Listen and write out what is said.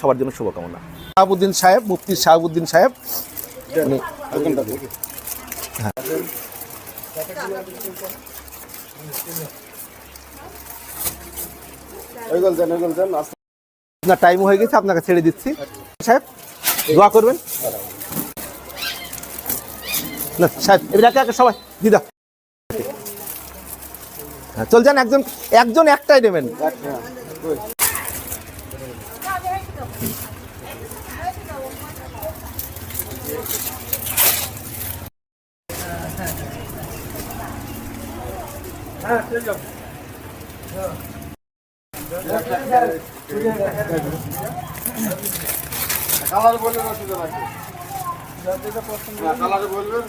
সবার জন্য শুভকামনা। শাহাবুদ্দিন সাহেব, মুফতি শাহাবুদ্দিন সাহেব। উনি আপনার টাইম হয়ে গেছে, আপনাকে ছেড়ে দিচ্ছি। সাহেব, দোয়া করবেন। না, সাহেব, এবার একে সবাই, দিদা। হ্যাঁ চল যান, একজন একজন একটাই নেবেন। কালার বললেন অসুবিধা নাই কালার বলবেন